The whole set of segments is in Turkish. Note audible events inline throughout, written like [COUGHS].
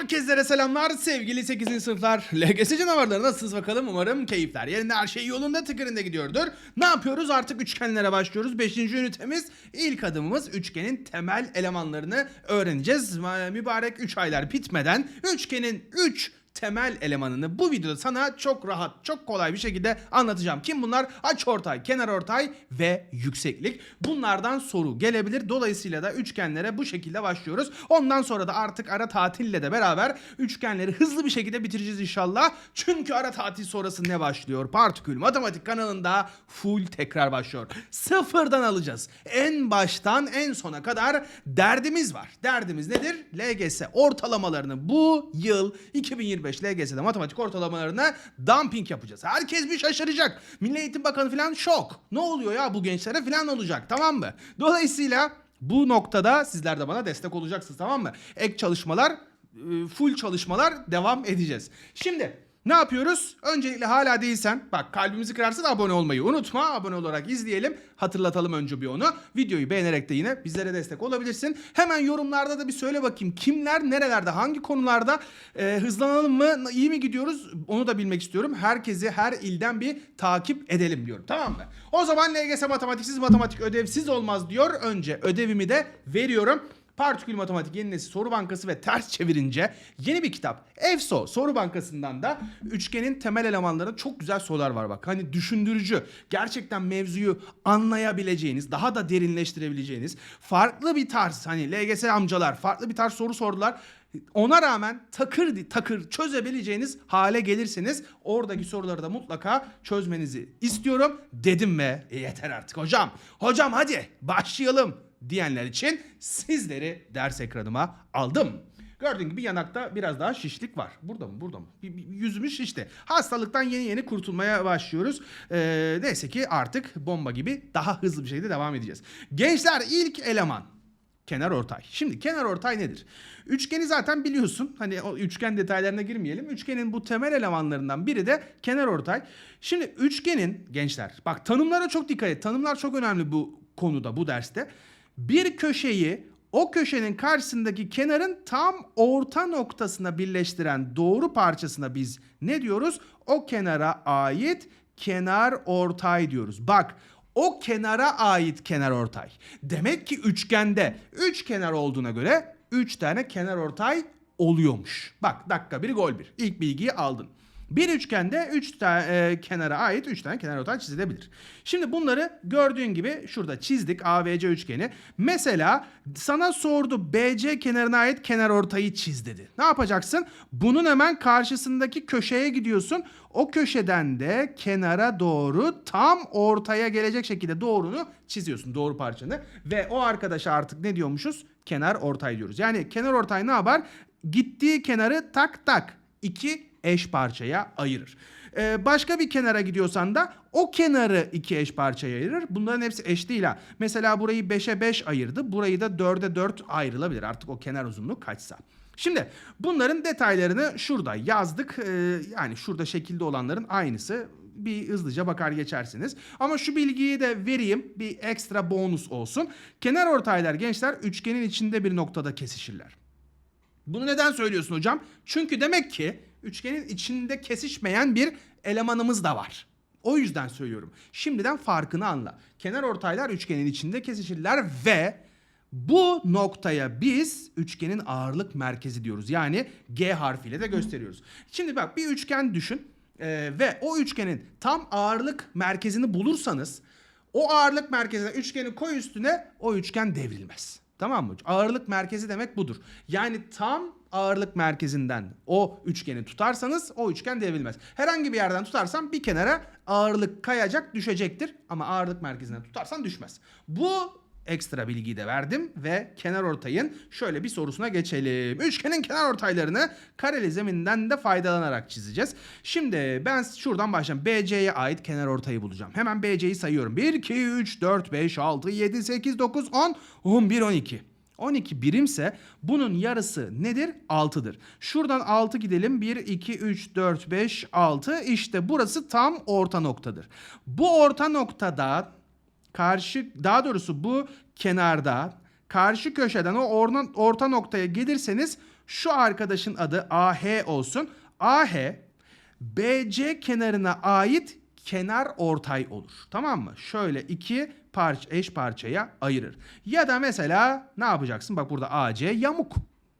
Herkeslere selamlar sevgili 8. sınıflar. LGS canavarları nasılsınız bakalım umarım keyifler yerinde her şey yolunda tıkırında gidiyordur. Ne yapıyoruz artık üçgenlere başlıyoruz. 5. ünitemiz ilk adımımız üçgenin temel elemanlarını öğreneceğiz. Ma- Mübarek 3 aylar bitmeden üçgenin 3 temel elemanını bu videoda sana çok rahat, çok kolay bir şekilde anlatacağım. Kim bunlar? Aç ortay, kenar ortay ve yükseklik. Bunlardan soru gelebilir. Dolayısıyla da üçgenlere bu şekilde başlıyoruz. Ondan sonra da artık ara tatille de beraber üçgenleri hızlı bir şekilde bitireceğiz inşallah. Çünkü ara tatil sonrası ne başlıyor? Partikül Matematik kanalında full tekrar başlıyor. Sıfırdan alacağız. En baştan en sona kadar derdimiz var. Derdimiz nedir? LGS ortalamalarını bu yıl 2025 LGS'de matematik ortalamalarına dumping yapacağız. Herkes bir şaşıracak. Milli Eğitim Bakanı falan şok. Ne oluyor ya bu gençlere falan olacak tamam mı? Dolayısıyla bu noktada sizler de bana destek olacaksınız tamam mı? Ek çalışmalar, e, full çalışmalar devam edeceğiz. Şimdi ne yapıyoruz? Öncelikle hala değilsen bak kalbimizi kırarsın abone olmayı unutma. Abone olarak izleyelim. Hatırlatalım önce bir onu. Videoyu beğenerek de yine bizlere destek olabilirsin. Hemen yorumlarda da bir söyle bakayım. Kimler nerelerde hangi konularda e, hızlanalım mı iyi mi gidiyoruz onu da bilmek istiyorum. Herkesi her ilden bir takip edelim diyorum tamam mı? O zaman LGS matematiksiz matematik ödevsiz olmaz diyor. Önce ödevimi de veriyorum. Partikül Matematik Yeni Nesil Soru Bankası ve ters çevirince yeni bir kitap. EFSO Soru Bankası'ndan da üçgenin temel elemanlarında çok güzel sorular var bak. Hani düşündürücü, gerçekten mevzuyu anlayabileceğiniz, daha da derinleştirebileceğiniz farklı bir tarz hani LGS amcalar farklı bir tarz soru sordular. Ona rağmen takır takır çözebileceğiniz hale gelirseniz oradaki soruları da mutlaka çözmenizi istiyorum dedim ve "E, yeter artık hocam. Hocam hadi başlayalım diyenler için sizleri ders ekranıma aldım. Gördüğün gibi yanakta biraz daha şişlik var. Burada mı? Burada mı? Bir, bir yüzümüz şişti. Hastalıktan yeni yeni kurtulmaya başlıyoruz. Ee, neyse ki artık bomba gibi daha hızlı bir şekilde devam edeceğiz. Gençler ilk eleman. Kenar ortay. Şimdi kenar ortay nedir? Üçgeni zaten biliyorsun. Hani o üçgen detaylarına girmeyelim. Üçgenin bu temel elemanlarından biri de kenar ortay. Şimdi üçgenin gençler bak tanımlara çok dikkat et. Tanımlar çok önemli bu konuda bu derste. Bir köşeyi o köşenin karşısındaki kenarın tam orta noktasına birleştiren doğru parçasına biz ne diyoruz? O kenara ait kenar ortay diyoruz. Bak o kenara ait kenar ortay. Demek ki üçgende üç kenar olduğuna göre üç tane kenar ortay oluyormuş. Bak dakika bir gol bir. İlk bilgiyi aldın. Bir üçgende 3 tane e, kenara ait 3 tane kenar ortay çizilebilir. Şimdi bunları gördüğün gibi şurada çizdik ABC üçgeni. Mesela sana sordu BC kenarına ait kenar ortayı çiz dedi. Ne yapacaksın? Bunun hemen karşısındaki köşeye gidiyorsun. O köşeden de kenara doğru tam ortaya gelecek şekilde doğrunu çiziyorsun. Doğru parçanı. Ve o arkadaşa artık ne diyormuşuz? Kenar ortay diyoruz. Yani kenar ortay ne yapar? Gittiği kenarı tak tak iki eş parçaya ayırır. Ee, başka bir kenara gidiyorsan da o kenarı iki eş parçaya ayırır. Bunların hepsi eş değil ha. Mesela burayı 5'e 5 ayırdı. Burayı da 4'e 4 ayrılabilir. Artık o kenar uzunluğu kaçsa. Şimdi bunların detaylarını şurada yazdık. Ee, yani şurada şekilde olanların aynısı bir hızlıca bakar geçersiniz. Ama şu bilgiyi de vereyim. Bir ekstra bonus olsun. Kenar ortaylar gençler üçgenin içinde bir noktada kesişirler. Bunu neden söylüyorsun hocam? Çünkü demek ki üçgenin içinde kesişmeyen bir elemanımız da var. O yüzden söylüyorum. Şimdiden farkını anla. Kenar ortaylar üçgenin içinde kesişirler ve bu noktaya biz üçgenin ağırlık merkezi diyoruz. Yani G harfiyle de gösteriyoruz. Şimdi bak bir üçgen düşün ee, ve o üçgenin tam ağırlık merkezini bulursanız o ağırlık merkezine üçgeni koy üstüne o üçgen devrilmez. Tamam mı? Ağırlık merkezi demek budur. Yani tam ağırlık merkezinden o üçgeni tutarsanız o üçgen devrilmez. Herhangi bir yerden tutarsan bir kenara ağırlık kayacak düşecektir ama ağırlık merkezinden tutarsan düşmez. Bu ekstra bilgiyi de verdim ve kenar ortayın şöyle bir sorusuna geçelim. Üçgenin kenar ortaylarını kareli zeminden de faydalanarak çizeceğiz. Şimdi ben şuradan başlayayım. BC'ye ait kenar ortayı bulacağım. Hemen BC'yi sayıyorum. 1, 2, 3, 4, 5, 6, 7, 8, 9, 10, 11, 12. 12 birimse bunun yarısı nedir? 6'dır. Şuradan 6 gidelim. 1, 2, 3, 4, 5, 6. İşte burası tam orta noktadır. Bu orta noktada karşı daha doğrusu bu kenarda karşı köşeden o orta, orta noktaya gelirseniz Şu arkadaşın adı AH olsun. AH BC kenarına ait kenar ortay olur. Tamam mı? Şöyle iki parça eş parçaya ayırır. Ya da mesela ne yapacaksın? Bak burada AC yamuk.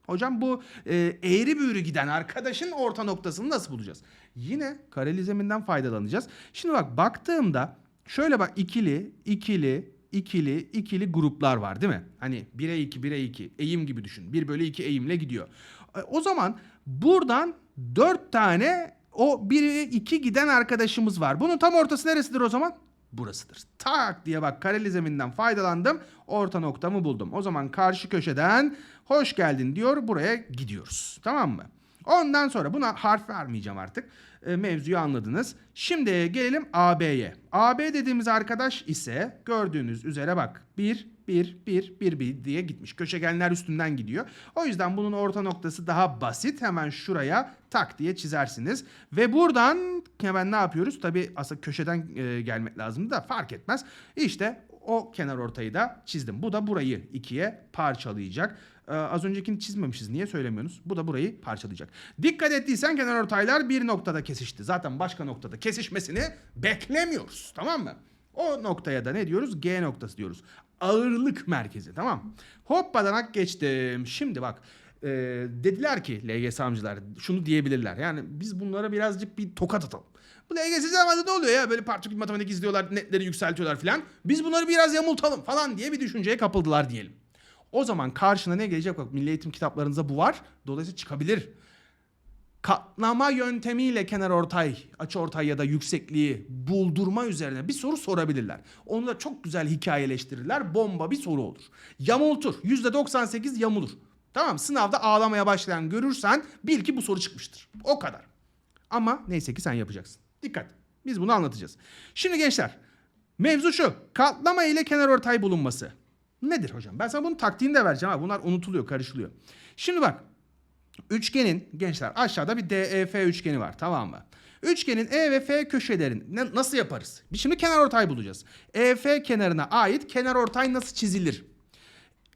Hocam bu e, eğri büğrü giden arkadaşın orta noktasını nasıl bulacağız? Yine kareli zeminden faydalanacağız. Şimdi bak baktığımda şöyle bak ikili, ikili, ikili, ikili gruplar var değil mi? Hani 1'e 2, 1'e 2 eğim gibi düşün. 1 bölü 2 eğimle gidiyor. E, O zaman buradan 4 tane o 1'e 2 giden arkadaşımız var. Bunun tam ortası neresidir o zaman? Burasıdır. Tak diye bak kareli zeminden faydalandım. Orta noktamı buldum. O zaman karşı köşeden hoş geldin diyor. Buraya gidiyoruz. Tamam mı? Ondan sonra buna harf vermeyeceğim artık. E, mevzuyu anladınız. Şimdi gelelim AB'ye. AB dediğimiz arkadaş ise gördüğünüz üzere bak 1, 1, 1, 1, 1 diye gitmiş. Köşegenler üstünden gidiyor. O yüzden bunun orta noktası daha basit. Hemen şuraya tak diye çizersiniz. Ve buradan hemen ne yapıyoruz? Tabii aslında köşeden e, gelmek lazım da fark etmez. İşte o kenar ortayı da çizdim. Bu da burayı ikiye parçalayacak. Ee, az öncekini çizmemişiz. Niye söylemiyorsunuz? Bu da burayı parçalayacak. Dikkat ettiysen kenar ortaylar bir noktada kesişti. Zaten başka noktada kesişmesini beklemiyoruz. Tamam mı? O noktaya da ne diyoruz? G noktası diyoruz. Ağırlık merkezi. Tamam? Hoppadanak geçtim. Şimdi bak. e, dediler ki LGS amcılar şunu diyebilirler. Yani biz bunlara birazcık bir tokat atalım. Bu LGS zamanında ne oluyor ya? Böyle parçacık matematik izliyorlar, netleri yükseltiyorlar falan. Biz bunları biraz yamultalım falan diye bir düşünceye kapıldılar diyelim. O zaman karşına ne gelecek? Bak milli eğitim kitaplarınızda bu var. Dolayısıyla çıkabilir. Katlama yöntemiyle kenar ortay, açı ortay ya da yüksekliği buldurma üzerine bir soru sorabilirler. Onu da çok güzel hikayeleştirirler. Bomba bir soru olur. Yamultur. %98 yamulur. Tamam sınavda ağlamaya başlayan görürsen bil ki bu soru çıkmıştır. O kadar. Ama neyse ki sen yapacaksın. Dikkat. Biz bunu anlatacağız. Şimdi gençler mevzu şu. Katlama ile kenar ortay bulunması. Nedir hocam? Ben sana bunun taktiğini de vereceğim ama bunlar unutuluyor, karışılıyor. Şimdi bak. Üçgenin gençler aşağıda bir DEF üçgeni var tamam mı? Üçgenin E ve F köşelerini nasıl yaparız? Biz şimdi kenar ortay bulacağız. EF kenarına ait kenar ortay nasıl çizilir?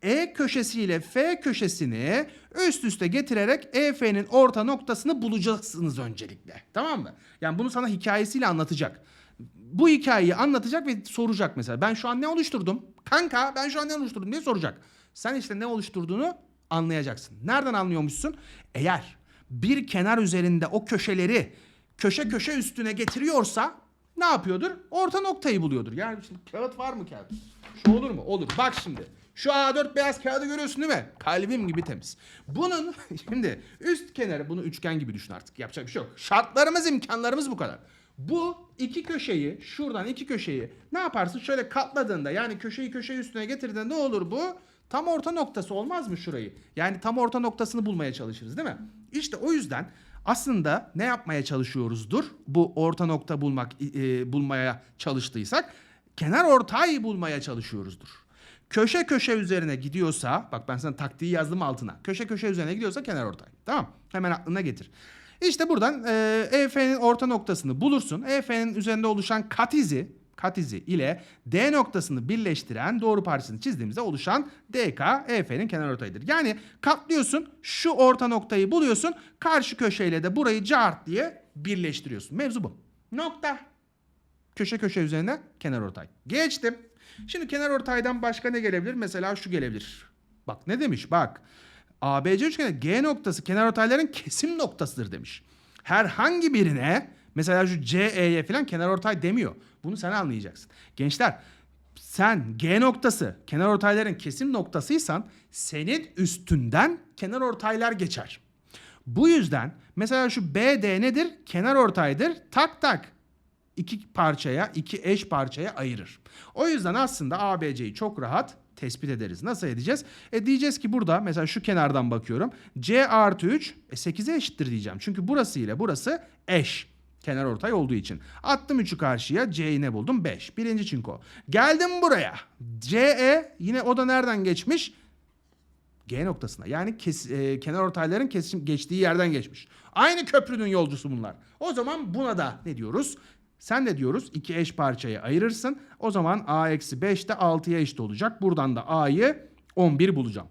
E köşesiyle F köşesini üst üste getirerek EF'nin orta noktasını bulacaksınız öncelikle. Tamam mı? Yani bunu sana hikayesiyle anlatacak. Bu hikayeyi anlatacak ve soracak mesela. Ben şu an ne oluşturdum? Kanka ben şu an ne oluşturdum diye soracak. Sen işte ne oluşturduğunu anlayacaksın. Nereden anlıyormuşsun? Eğer bir kenar üzerinde o köşeleri köşe köşe üstüne getiriyorsa ne yapıyordur? Orta noktayı buluyordur. Yani şimdi kağıt var mı kağıt? Şu olur mu? Olur. Bak şimdi. Şu A4 beyaz kağıdı görüyorsun değil mi? Kalbim gibi temiz. Bunun [LAUGHS] şimdi üst kenarı bunu üçgen gibi düşün artık. Yapacak bir şey yok. Şartlarımız, imkanlarımız bu kadar. Bu iki köşeyi şuradan iki köşeyi ne yaparsın? Şöyle katladığında yani köşeyi köşe üstüne getirdiğinde ne olur bu? Tam orta noktası olmaz mı şurayı? Yani tam orta noktasını bulmaya çalışırız değil mi? İşte o yüzden aslında ne yapmaya çalışıyoruzdur? Bu orta nokta bulmak e, bulmaya çalıştıysak kenar ortayı bulmaya çalışıyoruzdur. Köşe köşe üzerine gidiyorsa bak ben sana taktiği yazdım altına. Köşe köşe üzerine gidiyorsa kenar ortay. Tamam. Hemen aklına getir. İşte buradan e, EF'nin orta noktasını bulursun. EF'nin üzerinde oluşan kat izi, kat izi ile D noktasını birleştiren doğru parçasını çizdiğimizde oluşan DK EF'nin kenar ortayıdır. Yani katlıyorsun, şu orta noktayı buluyorsun, karşı köşeyle de burayı cart diye birleştiriyorsun. Mevzu bu. Nokta. Köşe köşe üzerine kenar ortay. Geçtim. Şimdi kenar ortaydan başka ne gelebilir? Mesela şu gelebilir. Bak ne demiş? Bak. ABC üçgeni G noktası kenar ortayların kesim noktasıdır demiş. Herhangi birine mesela şu CE'ye falan kenar ortay demiyor. Bunu sen anlayacaksın. Gençler sen G noktası kenar ortayların kesim noktasıysan senin üstünden kenar ortaylar geçer. Bu yüzden mesela şu BD nedir? Kenar ortaydır. Tak tak iki parçaya, iki eş parçaya ayırır. O yüzden aslında ABC'yi çok rahat tespit ederiz. Nasıl edeceğiz? E diyeceğiz ki burada mesela şu kenardan bakıyorum. C artı 3 e 8'e eşittir diyeceğim. Çünkü burası ile burası eş. Kenar ortay olduğu için. Attım 3'ü karşıya. C'yi ne buldum? 5. Birinci çinko. Geldim buraya. CE yine o da nereden geçmiş? G noktasına. Yani kes, e, kenar ortayların kesim geçtiği yerden geçmiş. Aynı köprünün yolcusu bunlar. O zaman buna da ne diyoruz? Sen de diyoruz iki eş parçaya ayırırsın. O zaman a eksi 5 de 6'ya eşit olacak. Buradan da a'yı 11 bulacağım.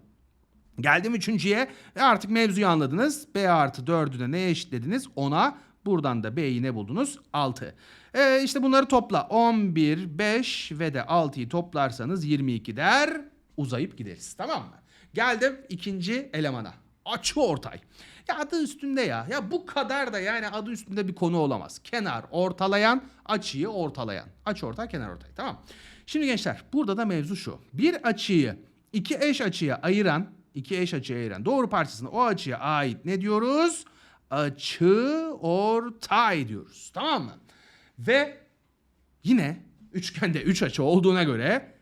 Geldim üçüncüye. E artık mevzuyu anladınız. B artı 4'ü de neye eşitlediniz? 10'a. Buradan da B'yi ne buldunuz? 6. E işte bunları topla. 11, 5 ve de 6'yı toplarsanız 22 der. Uzayıp gideriz. Tamam mı? Geldim ikinci elemana. Açı ortay. Ya adı üstünde ya. Ya bu kadar da yani adı üstünde bir konu olamaz. Kenar ortalayan, açıyı ortalayan. Açı ortay, kenar ortay. Tamam. Şimdi gençler burada da mevzu şu. Bir açıyı iki eş açıya ayıran, iki eş açıya ayıran doğru parçasına o açıya ait ne diyoruz? Açı ortay diyoruz. Tamam mı? Ve yine üçgende üç açı olduğuna göre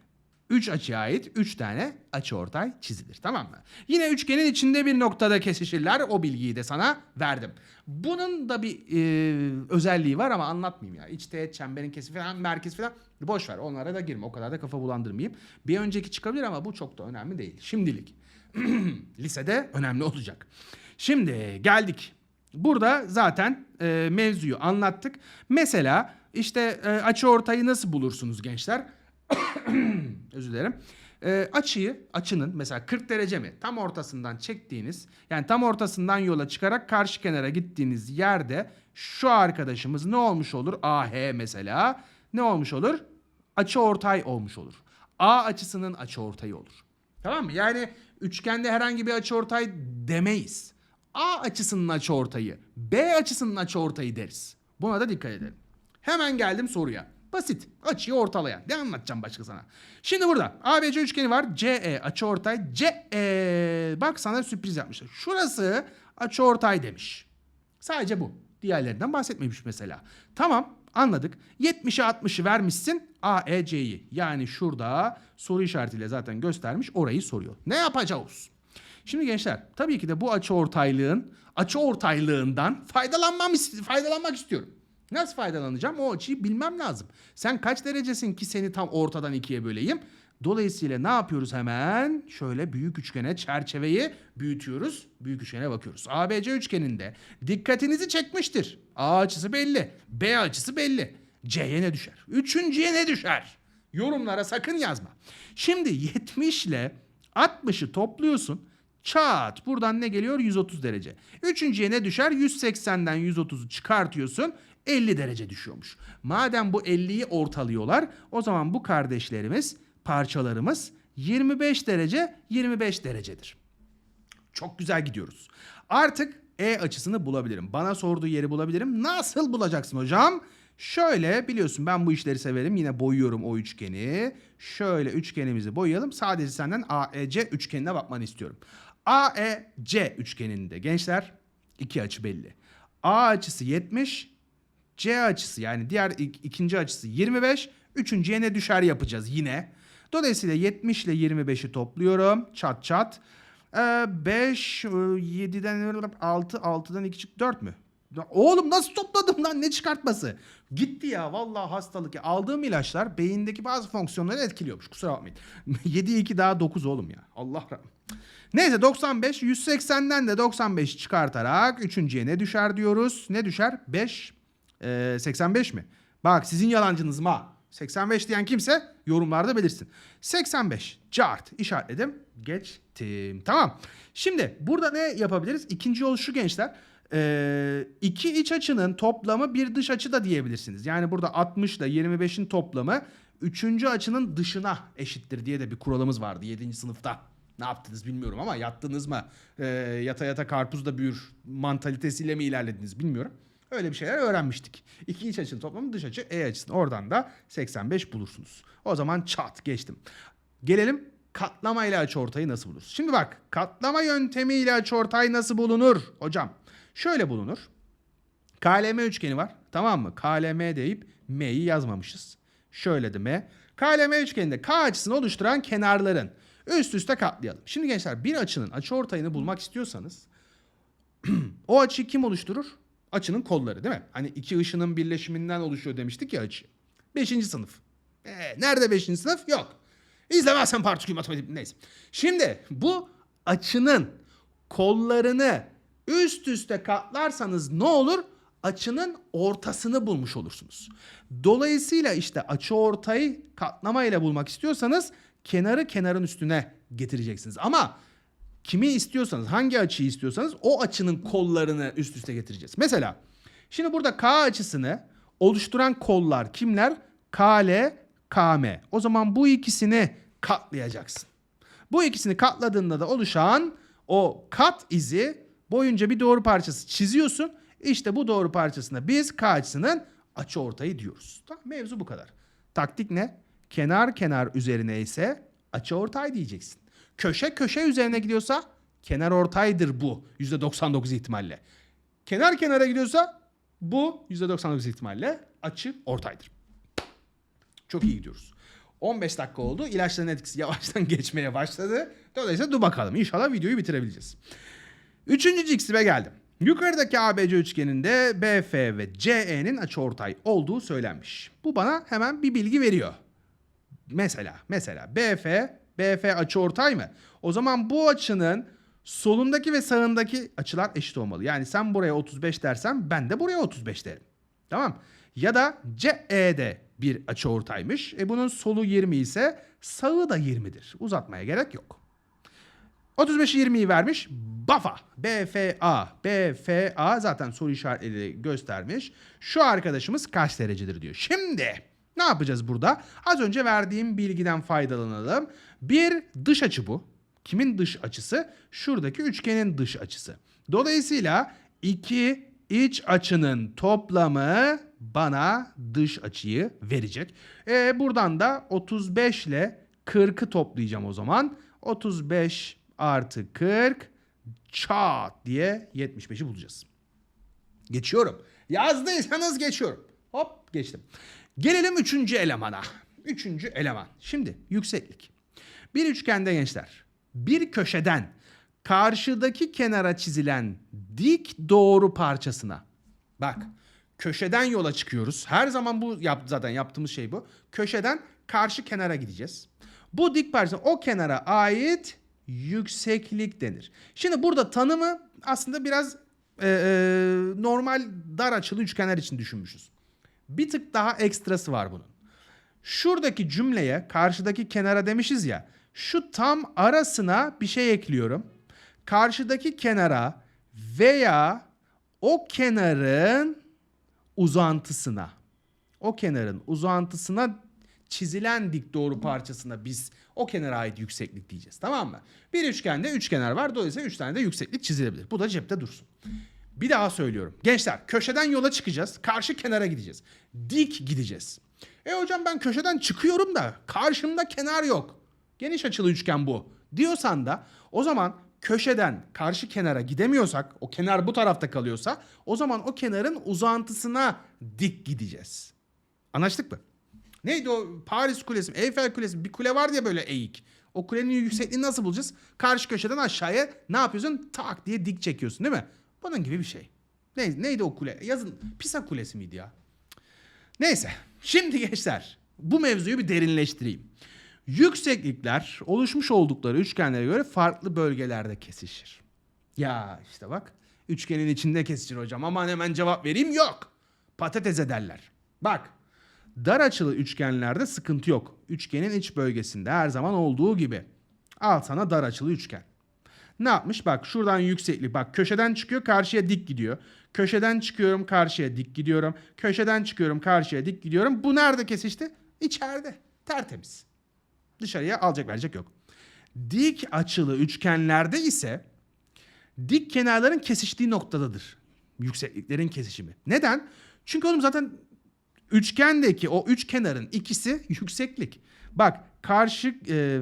3 açıya ait 3 tane açı ortay çizilir. Tamam mı? Yine üçgenin içinde bir noktada kesişirler. O bilgiyi de sana verdim. Bunun da bir e, özelliği var ama anlatmayayım ya. İç teğet çemberin kesimi falan merkez falan boş ver. Onlara da girme. O kadar da kafa bulandırmayayım. Bir önceki çıkabilir ama bu çok da önemli değil. Şimdilik. [CLEARS THROAT] Lisede önemli olacak. Şimdi geldik. Burada zaten e, mevzuyu anlattık. Mesela işte e, açı ortayı nasıl bulursunuz gençler? [COUGHS] özür dilerim. Ee, açıyı, açının mesela 40 derece mi? Tam ortasından çektiğiniz, yani tam ortasından yola çıkarak karşı kenara gittiğiniz yerde şu arkadaşımız ne olmuş olur? AH mesela ne olmuş olur? Açı ortay olmuş olur. A açısının açı ortayı olur. Tamam mı? Yani üçgende herhangi bir açı ortay demeyiz. A açısının açı ortayı, B açısının açı ortayı deriz. Buna da dikkat edelim. Hemen geldim soruya. Basit. Açıyı ortalayan. Ne anlatacağım başka sana? Şimdi burada ABC üçgeni var. CE açıortay. CE bak sana sürpriz yapmışlar. Şurası açıortay demiş. Sadece bu. Diğerlerinden bahsetmemiş mesela. Tamam anladık. 70'e 60'ı vermişsin AEC'yi. Yani şurada soru işaretiyle zaten göstermiş orayı soruyor. Ne yapacağız? Şimdi gençler tabii ki de bu açı ortaylığın açı ortaylığından faydalanmam faydalanmak istiyorum. Nasıl faydalanacağım? O açıyı bilmem lazım. Sen kaç derecesin ki seni tam ortadan ikiye böleyim? Dolayısıyla ne yapıyoruz hemen? Şöyle büyük üçgene çerçeveyi büyütüyoruz. Büyük üçgene bakıyoruz. ABC üçgeninde dikkatinizi çekmiştir. A açısı belli. B açısı belli. C'ye ne düşer? Üçüncüye ne düşer? Yorumlara sakın yazma. Şimdi 70 ile 60'ı topluyorsun. Çat buradan ne geliyor? 130 derece. Üçüncüye ne düşer? 180'den 130'u çıkartıyorsun. 50 derece düşüyormuş. Madem bu 50'yi ortalıyorlar o zaman bu kardeşlerimiz parçalarımız 25 derece 25 derecedir. Çok güzel gidiyoruz. Artık E açısını bulabilirim. Bana sorduğu yeri bulabilirim. Nasıl bulacaksın hocam? Şöyle biliyorsun ben bu işleri severim. Yine boyuyorum o üçgeni. Şöyle üçgenimizi boyayalım. Sadece senden AEC üçgenine bakmanı istiyorum. AEC üçgeninde gençler iki açı belli. A açısı 70, C açısı yani diğer ik- ikinci açısı 25. Üçüncüye ne düşer yapacağız yine. Dolayısıyla 70 ile 25'i topluyorum. Çat çat. Ee, 5, 7'den 6, 6'dan 2 çık 4 mü? Oğlum nasıl topladım lan ne çıkartması? Gitti ya vallahi hastalık ya. Aldığım ilaçlar beyindeki bazı fonksiyonları etkiliyormuş kusura bakmayın. [LAUGHS] 7 2 daha 9 oğlum ya. Allah rahmet. Neyse 95 180'den de 95 çıkartarak üçüncüye ne düşer diyoruz? Ne düşer? 5 ee, 85 mi? Bak sizin yalancınız ma. 85 diyen kimse yorumlarda belirsin. 85 cart işaretledim. Geçtim. Tamam. Şimdi burada ne yapabiliriz? İkinci yol şu gençler. Ee, iki iç açının toplamı bir dış açı da diyebilirsiniz. Yani burada 60 ile 25'in toplamı üçüncü açının dışına eşittir diye de bir kuralımız vardı 7. sınıfta. Ne yaptınız bilmiyorum ama yattınız mı? Ee, yata yata karpuz da büyür mantalitesiyle mi ilerlediniz bilmiyorum. Öyle bir şeyler öğrenmiştik. İki iç açının toplamı dış açı E açısının. Oradan da 85 bulursunuz. O zaman çat geçtim. Gelelim katlama ile açıortayı nasıl buluruz? Şimdi bak katlama yöntemiyle açıortay nasıl bulunur hocam? Şöyle bulunur. KLM üçgeni var. Tamam mı? KLM deyip M'yi yazmamışız. Şöyle de M. KLM üçgeninde K açısını oluşturan kenarların üst üste katlayalım. Şimdi gençler bir açının açıortayını bulmak istiyorsanız [CLEARS THROAT] o açıyı kim oluşturur? Açının kolları değil mi? Hani iki ışının birleşiminden oluşuyor demiştik ya açı. Beşinci sınıf. Ee, nerede beşinci sınıf? Yok. İzlemezsen partikül matematik neyse. Şimdi bu açının kollarını üst üste katlarsanız ne olur? Açının ortasını bulmuş olursunuz. Dolayısıyla işte açı ortayı katlama ile bulmak istiyorsanız kenarı kenarın üstüne getireceksiniz. Ama kimi istiyorsanız, hangi açıyı istiyorsanız o açının kollarını üst üste getireceğiz. Mesela şimdi burada K açısını oluşturan kollar kimler? KL, KM. O zaman bu ikisini katlayacaksın. Bu ikisini katladığında da oluşan o kat izi boyunca bir doğru parçası çiziyorsun. İşte bu doğru parçasına biz K açısının açı ortayı diyoruz. Tamam, mevzu bu kadar. Taktik ne? Kenar kenar üzerine ise açı ortay diyeceksin. Köşe köşe üzerine gidiyorsa kenar ortaydır bu %99 ihtimalle. Kenar kenara gidiyorsa bu %99 ihtimalle açı ortaydır. Çok iyi gidiyoruz. 15 dakika oldu. İlaçların etkisi yavaştan [LAUGHS] geçmeye başladı. Dolayısıyla dur bakalım. İnşallah videoyu bitirebileceğiz. Üçüncü ciksime geldim. Yukarıdaki ABC üçgeninde BF ve CE'nin açıortay olduğu söylenmiş. Bu bana hemen bir bilgi veriyor. Mesela, mesela BF, BF açıortay mı? O zaman bu açının solundaki ve sağındaki açılar eşit olmalı. Yani sen buraya 35 dersen ben de buraya 35 derim. Tamam. Ya da CE'de bir açıortaymış. E bunun solu 20 ise sağı da 20'dir. Uzatmaya gerek yok. 35'i 20'yi vermiş. BAFA. BFA. BFA zaten soru işaretleri göstermiş. Şu arkadaşımız kaç derecedir diyor. Şimdi ne yapacağız burada? Az önce verdiğim bilgiden faydalanalım. Bir dış açı bu. Kimin dış açısı? Şuradaki üçgenin dış açısı. Dolayısıyla iki iç açının toplamı bana dış açıyı verecek. E, buradan da 35 ile 40'ı toplayacağım o zaman. 35 artı 40 çat diye 75'i bulacağız. Geçiyorum. Yazdıysanız geçiyorum. Hop geçtim. Gelelim üçüncü elemana. Üçüncü eleman. Şimdi yükseklik. Bir üçgende gençler bir köşeden karşıdaki kenara çizilen dik doğru parçasına bak köşeden yola çıkıyoruz. Her zaman bu yap, zaten yaptığımız şey bu. Köşeden karşı kenara gideceğiz. Bu dik parça o kenara ait yükseklik denir. Şimdi burada tanımı aslında biraz e, e, normal dar açılı üçgenler için düşünmüşüz. Bir tık daha ekstrası var bunun. Şuradaki cümleye karşıdaki kenara demişiz ya. Şu tam arasına bir şey ekliyorum. Karşıdaki kenara veya o kenarın uzantısına. O kenarın uzantısına çizilen dik doğru parçasına biz o kenara ait yükseklik diyeceğiz. Tamam mı? Bir üçgende üç kenar var. Dolayısıyla üç tane de yükseklik çizilebilir. Bu da cepte dursun. Bir daha söylüyorum. Gençler köşeden yola çıkacağız. Karşı kenara gideceğiz. Dik gideceğiz. E hocam ben köşeden çıkıyorum da karşımda kenar yok. Geniş açılı üçgen bu. Diyorsan da o zaman köşeden karşı kenara gidemiyorsak, o kenar bu tarafta kalıyorsa o zaman o kenarın uzantısına dik gideceğiz. Anlaştık mı? Neydi o Paris Kulesi? Eyfel Kulesi? Bir kule var ya böyle eğik. O kulenin yüksekliğini nasıl bulacağız? Karşı köşeden aşağıya ne yapıyorsun? Tak diye dik çekiyorsun değil mi? Bunun gibi bir şey. Ne, neydi o kule? Yazın Pisa Kulesi miydi ya? Neyse. Şimdi gençler bu mevzuyu bir derinleştireyim. Yükseklikler oluşmuş oldukları üçgenlere göre farklı bölgelerde kesişir. Ya işte bak üçgenin içinde kesişir hocam aman hemen cevap vereyim yok. Patates ederler. Bak dar açılı üçgenlerde sıkıntı yok. Üçgenin iç bölgesinde her zaman olduğu gibi. Al sana dar açılı üçgen. Ne yapmış? Bak şuradan yükseklik. Bak köşeden çıkıyor karşıya dik gidiyor. Köşeden çıkıyorum karşıya dik gidiyorum. Köşeden çıkıyorum karşıya dik gidiyorum. Bu nerede kesişti? İçeride. Tertemiz. Dışarıya alacak verecek yok. Dik açılı üçgenlerde ise dik kenarların kesiştiği noktadadır. Yüksekliklerin kesişimi. Neden? Çünkü oğlum zaten üçgendeki o üç kenarın ikisi yükseklik. Bak karşı e,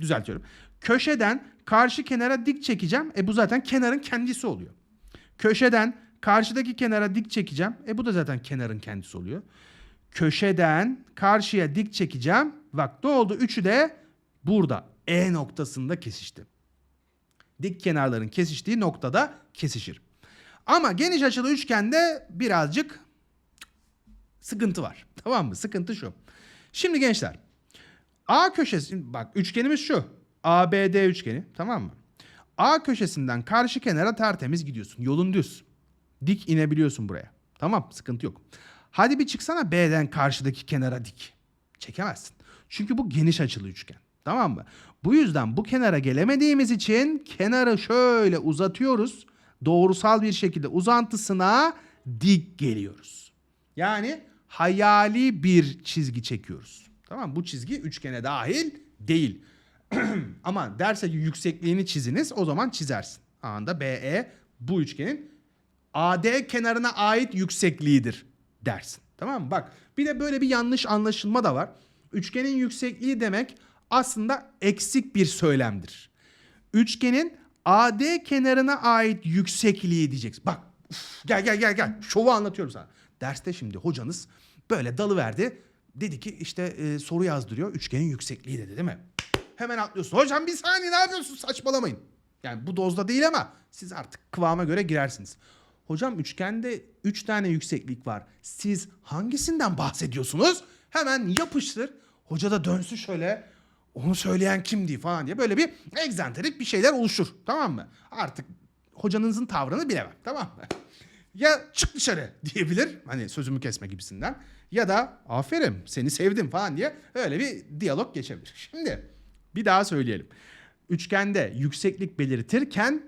düzeltiyorum. Köşeden karşı kenara dik çekeceğim. E bu zaten kenarın kendisi oluyor. Köşeden karşıdaki kenara dik çekeceğim. E bu da zaten kenarın kendisi oluyor. Köşeden karşıya dik çekeceğim. Ne oldu? Üçü de burada E noktasında kesişti. Dik kenarların kesiştiği noktada kesişir. Ama geniş açılı üçgende birazcık sıkıntı var. [LAUGHS] Tamam mı? Sıkıntı şu. Şimdi gençler A köşesi bak üçgenimiz şu. ABD üçgeni tamam mı? A köşesinden karşı kenara tertemiz gidiyorsun. Yolun düz. Dik inebiliyorsun buraya. Tamam sıkıntı yok. Hadi bir çıksana B'den karşıdaki kenara dik. Çekemezsin. Çünkü bu geniş açılı üçgen. Tamam mı? Bu yüzden bu kenara gelemediğimiz için kenarı şöyle uzatıyoruz. Doğrusal bir şekilde uzantısına dik geliyoruz. Yani hayali bir çizgi çekiyoruz. Tamam mı? Bu çizgi üçgene dahil değil. [CLEARS THROAT] Ama derse ki yüksekliğini çiziniz o zaman çizersin. Anında BE bu üçgenin AD kenarına ait yüksekliğidir dersin. Tamam mı? Bak bir de böyle bir yanlış anlaşılma da var. Üçgenin yüksekliği demek aslında eksik bir söylemdir. Üçgenin AD kenarına ait yüksekliği diyeceksin. Bak uf, gel gel gel gel şovu anlatıyorum sana. Derste şimdi hocanız böyle dalı verdi. Dedi ki işte e, soru yazdırıyor. Üçgenin yüksekliği dedi değil mi? Hemen atlıyorsun. Hocam bir saniye ne yapıyorsun saçmalamayın. Yani bu dozda değil ama siz artık kıvama göre girersiniz. Hocam üçgende 3 tane yükseklik var. Siz hangisinden bahsediyorsunuz? Hemen yapıştır. Hoca da dönsün şöyle. Onu söyleyen kimdi falan diye böyle bir egzantrik bir şeyler oluşur. Tamam mı? Artık hocanızın tavrını bilemem. Tamam mı? Ya çık dışarı [LAUGHS] diyebilir. Hani sözümü kesme gibisinden. Ya da aferin seni sevdim falan diye öyle bir diyalog geçebilir. Şimdi bir daha söyleyelim. Üçgende yükseklik belirtirken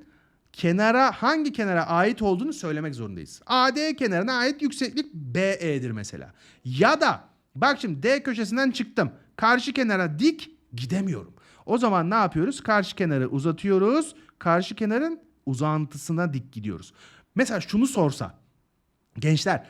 kenara hangi kenara ait olduğunu söylemek zorundayız. AD kenarına ait yükseklik BE'dir mesela. Ya da bak şimdi D köşesinden çıktım. Karşı kenara dik gidemiyorum. O zaman ne yapıyoruz? Karşı kenarı uzatıyoruz. Karşı kenarın uzantısına dik gidiyoruz. Mesela şunu sorsa. Gençler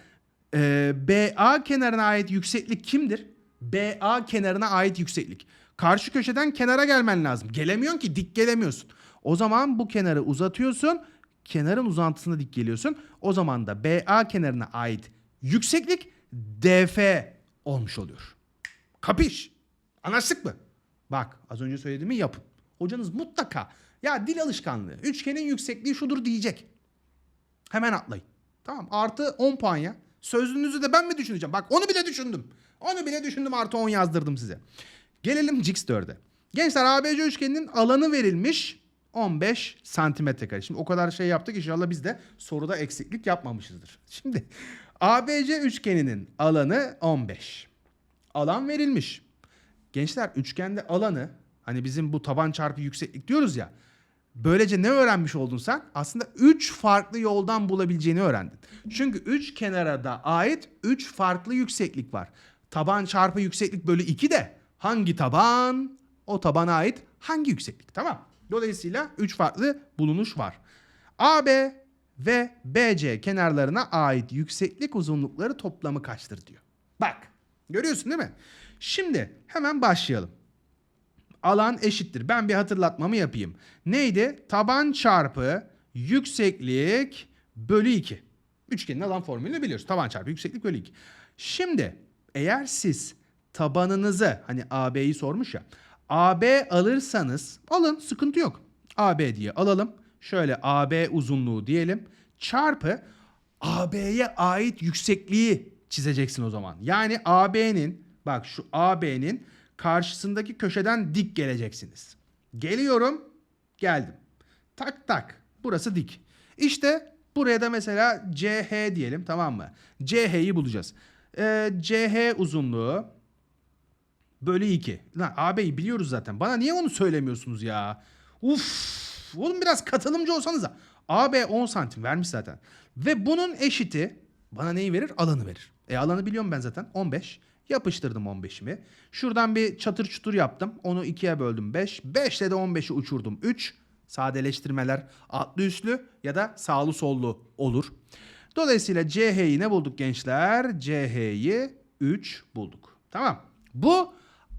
e, BA kenarına ait yükseklik kimdir? BA kenarına ait yükseklik. Karşı köşeden kenara gelmen lazım. Gelemiyorsun ki dik gelemiyorsun. O zaman bu kenarı uzatıyorsun. Kenarın uzantısına dik geliyorsun. O zaman da BA kenarına ait yükseklik DF olmuş oluyor. Kapış. Anlaştık mı? Bak az önce söylediğimi yapın. Hocanız mutlaka ya dil alışkanlığı üçgenin yüksekliği şudur diyecek. Hemen atlayın. Tamam artı 10 puan ya. Sözlüğünüzü de ben mi düşüneceğim? Bak onu bile düşündüm. Onu bile düşündüm artı 10 yazdırdım size. Gelelim Jix4'e. Gençler ABC üçgeninin alanı verilmiş 15 santimetre kare. Şimdi o kadar şey yaptık inşallah biz de soruda eksiklik yapmamışızdır. Şimdi ABC üçgeninin alanı 15. Alan verilmiş. Gençler üçgende alanı hani bizim bu taban çarpı yükseklik diyoruz ya. Böylece ne öğrenmiş oldun sen? Aslında 3 farklı yoldan bulabileceğini öğrendin. Çünkü 3 kenara da ait 3 farklı yükseklik var. Taban çarpı yükseklik bölü 2 de hangi taban o tabana ait hangi yükseklik tamam. Dolayısıyla 3 farklı bulunuş var. AB ve BC kenarlarına ait yükseklik uzunlukları toplamı kaçtır diyor. Bak görüyorsun değil mi? Şimdi hemen başlayalım alan eşittir. Ben bir hatırlatmamı yapayım. Neydi? Taban çarpı yükseklik bölü 2. Üçgenin alan formülünü biliyoruz. Taban çarpı yükseklik bölü 2. Şimdi eğer siz tabanınızı hani AB'yi sormuş ya. AB alırsanız alın sıkıntı yok. AB diye alalım. Şöyle AB uzunluğu diyelim. Çarpı AB'ye ait yüksekliği çizeceksin o zaman. Yani AB'nin bak şu AB'nin karşısındaki köşeden dik geleceksiniz. Geliyorum, geldim. Tak tak. Burası dik. İşte buraya da mesela CH diyelim tamam mı? CH'yi bulacağız. Ee, CH uzunluğu bölü 2. Lan AB'yi biliyoruz zaten. Bana niye onu söylemiyorsunuz ya? Uf, oğlum biraz katılımcı olsanız da. AB 10 santim vermiş zaten. Ve bunun eşiti bana neyi verir? Alanı verir. E alanı biliyorum ben zaten 15. Yapıştırdım 15'imi. Şuradan bir çatır çutur yaptım. Onu ikiye böldüm 5. 5'te de 15'i uçurdum 3. Sadeleştirmeler atlı üstlü ya da sağlı sollu olur. Dolayısıyla CH'yi ne bulduk gençler? CH'yi 3 bulduk. Tamam. Bu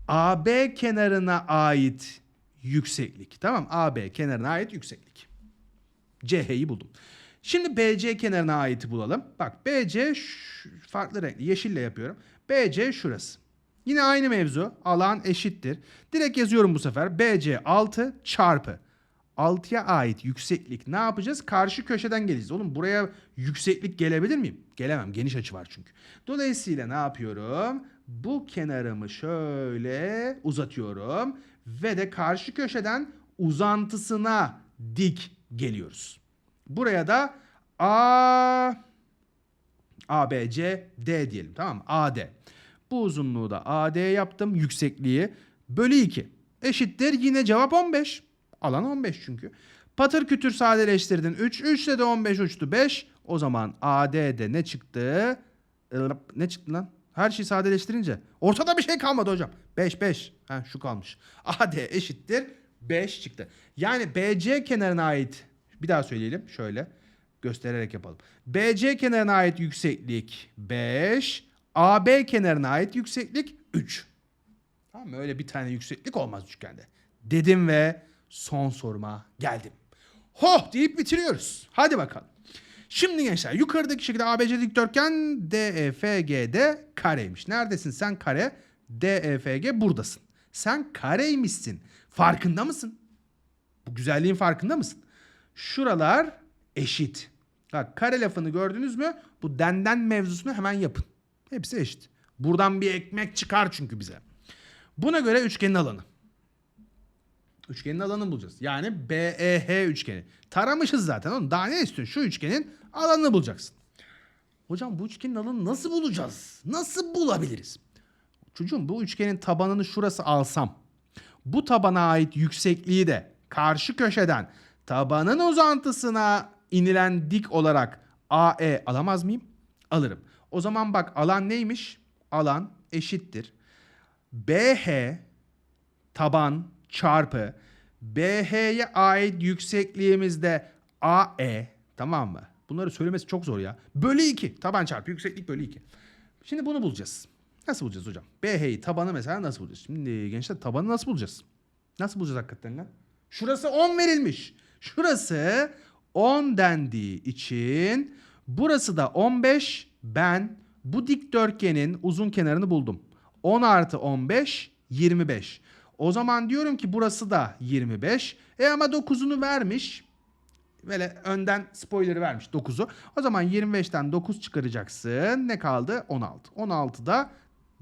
AB kenarına ait yükseklik. Tamam. AB kenarına ait yükseklik. CH'yi buldum. Şimdi BC kenarına aiti bulalım. Bak BC farklı renkli yeşille yapıyorum. BC şurası. Yine aynı mevzu. Alan eşittir. Direkt yazıyorum bu sefer. BC 6 çarpı 6'ya ait yükseklik ne yapacağız? Karşı köşeden geleceğiz. Oğlum buraya yükseklik gelebilir miyim? Gelemem. Geniş açı var çünkü. Dolayısıyla ne yapıyorum? Bu kenarımı şöyle uzatıyorum ve de karşı köşeden uzantısına dik geliyoruz. Buraya da A A, B, C, D diyelim tamam mı? AD. Bu uzunluğu da AD yaptım yüksekliği bölü 2. eşittir yine cevap 15. Alan 15 çünkü. Patır kütür sadeleştirdin 3. 3 ile de 15 uçtu 5. O zaman AD'de ne çıktı? Ne çıktı lan? Her şeyi sadeleştirince. Ortada bir şey kalmadı hocam. 5 5. Ha şu kalmış. AD eşittir 5 çıktı. Yani BC kenarına ait bir daha söyleyelim şöyle göstererek yapalım. BC kenarına ait yükseklik 5, AB kenarına ait yükseklik 3. Tamam mı? Öyle bir tane yükseklik olmaz üçgende. Dedim ve son soruma geldim. Hoh deyip bitiriyoruz. Hadi bakalım. Şimdi gençler yukarıdaki şekilde ABC dikdörtgen DEFG'de kareymiş. Neredesin sen kare? DEFG buradasın. Sen kareymişsin. Farkında mısın? Bu güzelliğin farkında mısın? Şuralar eşit. Bak kare lafını gördünüz mü? Bu denden mevzusunu hemen yapın. Hepsi eşit. Buradan bir ekmek çıkar çünkü bize. Buna göre üçgenin alanı. Üçgenin alanını bulacağız. Yani BEH üçgeni. Taramışız zaten oğlum. Daha ne istiyorsun? Şu üçgenin alanını bulacaksın. Hocam bu üçgenin alanını nasıl bulacağız? Nasıl bulabiliriz? Çocuğum bu üçgenin tabanını şurası alsam. Bu tabana ait yüksekliği de karşı köşeden tabanın uzantısına inilen dik olarak AE alamaz mıyım? Alırım. O zaman bak alan neymiş? Alan eşittir. BH taban çarpı BH'ye ait yüksekliğimizde AE tamam mı? Bunları söylemesi çok zor ya. Bölü 2. Taban çarpı yükseklik bölü 2. Şimdi bunu bulacağız. Nasıl bulacağız hocam? BH'yi tabanı mesela nasıl bulacağız? Şimdi gençler tabanı nasıl bulacağız? Nasıl bulacağız hakikaten lan? Şurası 10 verilmiş. Şurası 10 dendiği için burası da 15. Ben bu dikdörtgenin uzun kenarını buldum. 10 artı 15 25. O zaman diyorum ki burası da 25. E ama 9'unu vermiş. Böyle önden spoiler'ı vermiş 9'u. O zaman 25'ten 9 çıkaracaksın. Ne kaldı? 16. 16'da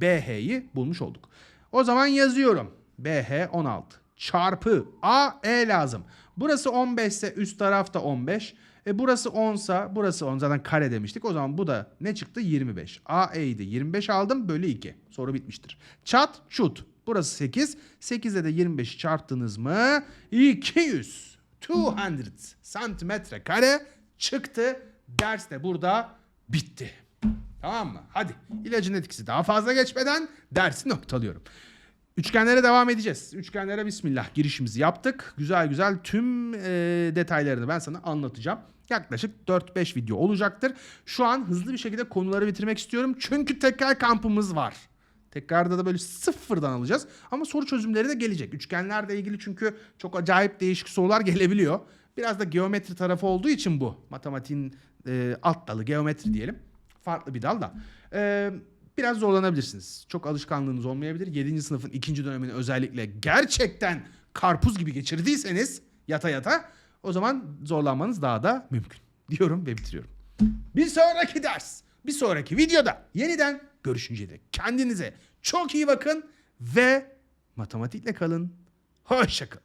BH'yi bulmuş olduk. O zaman yazıyorum. BH 16 çarpı AE lazım. Burası 15 ise üst taraf da 15. E burası 10 ise burası 10 zaten kare demiştik. O zaman bu da ne çıktı? 25. AE'yi de 25 aldım bölü 2. Soru bitmiştir. Çat çut. Burası 8. 8'e de 25'i çarptınız mı? 200. 200 santimetre kare çıktı. Ders de burada bitti. Tamam mı? Hadi ilacın etkisi daha fazla geçmeden dersi noktalıyorum. Üçgenlere devam edeceğiz. Üçgenlere bismillah girişimizi yaptık. Güzel güzel tüm e, detaylarını ben sana anlatacağım. Yaklaşık 4-5 video olacaktır. Şu an hızlı bir şekilde konuları bitirmek istiyorum. Çünkü tekrar kampımız var. Tekrarda da böyle sıfırdan alacağız. Ama soru çözümleri de gelecek. Üçgenlerle ilgili çünkü çok acayip değişik sorular [LAUGHS] gelebiliyor. Biraz da geometri tarafı olduğu için bu. Matematiğin e, alt dalı geometri diyelim. Farklı bir dal da. E, biraz zorlanabilirsiniz. Çok alışkanlığınız olmayabilir. 7. sınıfın ikinci dönemini özellikle gerçekten karpuz gibi geçirdiyseniz yata yata o zaman zorlanmanız daha da mümkün. [LAUGHS] Diyorum ve bitiriyorum. Bir sonraki ders, bir sonraki videoda yeniden görüşünceye dek kendinize çok iyi bakın ve matematikle kalın. Hoşça kalın.